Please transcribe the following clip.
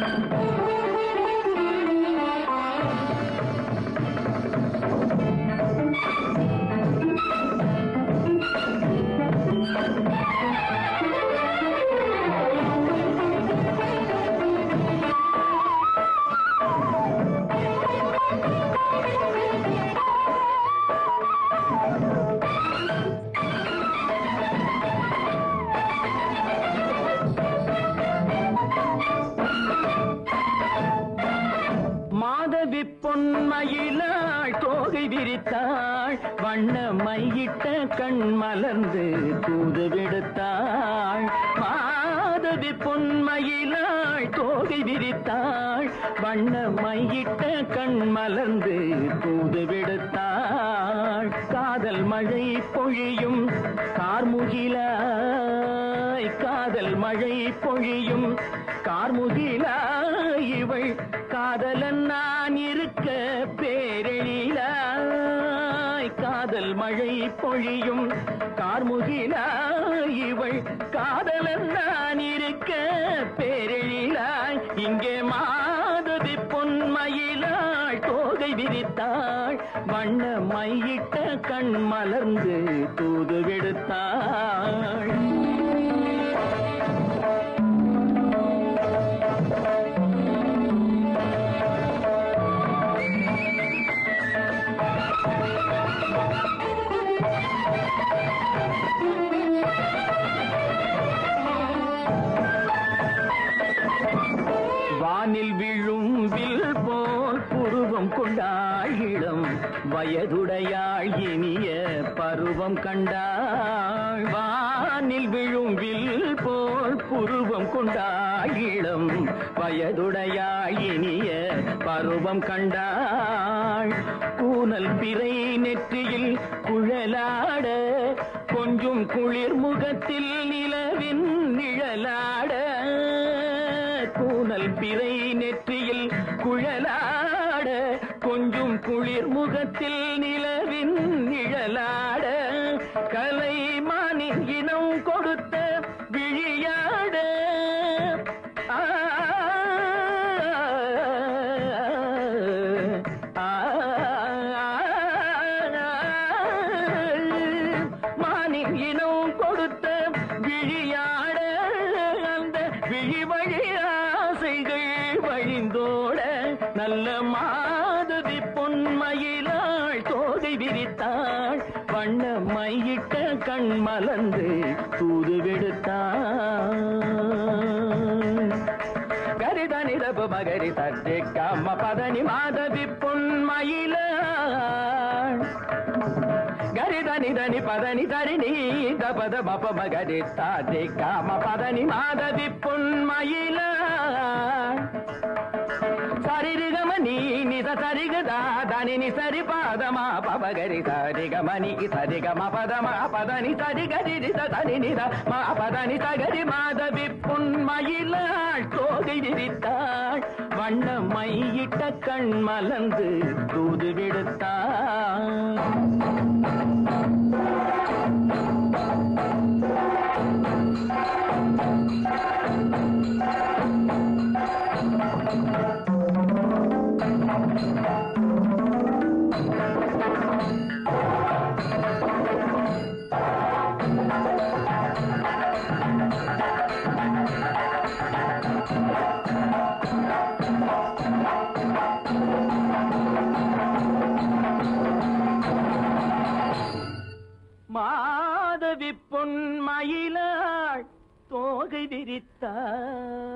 மாதவி வாயிலாள் தோகை விரித்தாள். வண்ண மையிட்ட கண் மலர்ந்து தூது விடுத்தாள். மாதவி பொன்மயிலாள் தோகை விரித்தாள். வண்ண மையிட்ட கண் மலர்ந்து தூது விடுத்தாள். காதல் மழை பொழியும் கார்முகிலாய். காதல் மழை பொழியும் கார்முகிலாய். இவள் காதலன்னா மழை பொழியும் கார்முகிலாய் இவள் காதலன் நான் இருக்க பேரெழிலாய். இங்கே மாதவி பொன்மயிலாள் தோகை விரித்தாள். வண்ண மையிட்ட கண் மலர்ந்து தூது விடுத்தாள் வானில் விழும் வில் போல் புருவம் கொண்டாள் வயதுடையாள் இனிய பருவம் கண்டாள். வானில் விழும் வில் போல் புருவம் கொண்டாள் வயதுடையாள் இனிய பருவம் கண்டாள். கூனல் பிறை நெற்றியில் குழலாட கொஞ்சம் குளிர் முகத்தில் நிலவின் நிழலாட பூனல் பிறை நெற்றியில் குழலாட கொஞ்சம் குளிர் முகத்தில் நிலவின் நிழலாட கலைமானின் இனம் கொடுத்த விழியாட ஆ, மானின் இனம் கொடுத்த விழியாட நல்ல மாதவி பொன்மயிலாள் தோகை விரித்தாள் வண்ண மையிட்ட கண் மலர்ந்து தூது விடுத்தாள் கரிதனி ரப மகரி சர்ஜே கம்ம பதனி மாதவி பொன்மயிலாள் గరిదని దని పదని తరిని దపద బప మగరి తాది కామ పదని మాధవి పున్మయిల సరిగమని నిజ సరిగదా దానిని సరి పాదమా పవగరి సరిగమని సరిగమ పదమా పదని సరిగరి దని నిద మా పదని సగరి మాధవి పున్మయిల தோகை விரித்தாள் வண்ண மையிட்ட கண் மலர்ந்து தூது விடுத்தாள் மாதவி பொன் மயிலாள் தோகை விரித்தாள்